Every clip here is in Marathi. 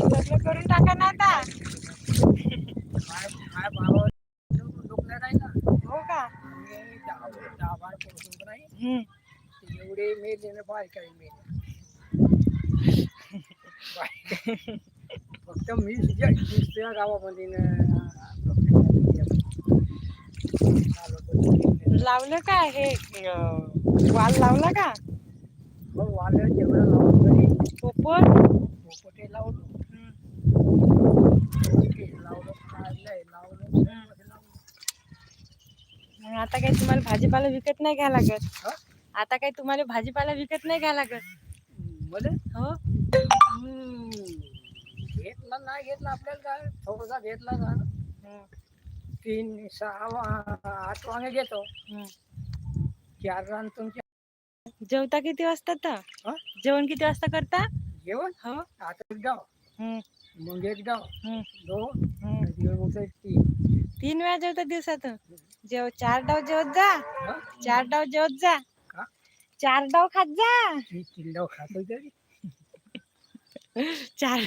लग्न करून टाका ना आता. हो का? एवढे मेले ना बाय काही मेले बाय. फक्त मी दुसऱ्या गावामध्ये लावलं का हे वाल लावला का? मग वालं जेवढं लावलं पोपट? पोपटे पोपटे लावलं काढलंय लावलं सर्व लावलं. मग आता काही तुम्हाला भाजीपाला विकत नाही घ्या लागत? आता काही तुम्हाला भाजीपाला विकत नाही घ्या लागत. मले? हो. घेतला नाही घेतला आपल्याला काय थोडासा घेतला ना. हम्म, तीन सहा वा- आठ वांगे घेतो. चार रान तुमच्या जेवता किती वाजता तर? हा? जेवण किती वाजता करता? जेवण? हो. आता हम्म, मग एक डाव हम्म, दोन हम्म. दिवस तीन. तीन वेळा जेवता दिवसातून जेव चार डाव जेवत जा. हा? चार डाव जेवत जा. का? चार डाव खात जा. मी तीन डाव खातो तरी चार.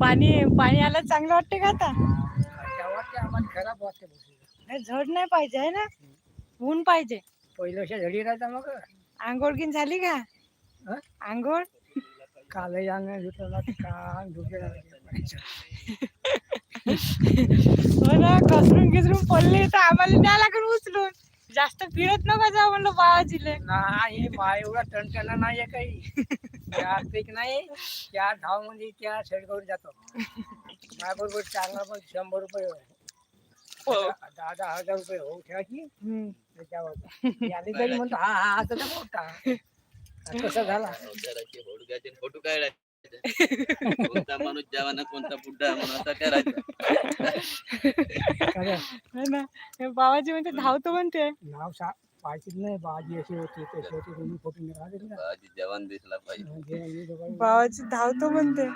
पाणी पाणी आलं चांगलं वाटते का आता? आम्हाला खराब वाटते. नाही, झड नाही पाहिजे आहे ना? ऊन पाहिजे. पहिलं अशा झडी राहायचा मग? आंघोळ गिन झाली का? हा? आंघोळ? कालही आणलं धुतला का धुके हो ना घसरून घिसरून पडले तर आम्हाला न्या लागून उचलून. जास्त फिरत नका जाऊ म्हणलं बाबाजीले नाही मा एवढा टणटणा नाहीये काही. चार पीक नाही चार धावमध्ये त्या करून जातो. माझ्या बरोबर चारला पण शंभर रुपये दहा दहा हजार रुपये होऊ ठेवायची. त्याच्यावर. याने तरी म्हणतो हा हा असं मोठा कसा झाला. फोटो कोणता माणूस जवाना कोणता बुड्ढा म्हणून करायचं. हो ना. हे बाबाजी म्हणते धावतो म्हणते. नाव सा पाहिजेच नाही बाजी अशी होती तशी होती तुम्ही फोटो नाही राहते ना आधी जवान दिसला पाहिजे. म्हणजे बाबाजी धावतो म्हणते.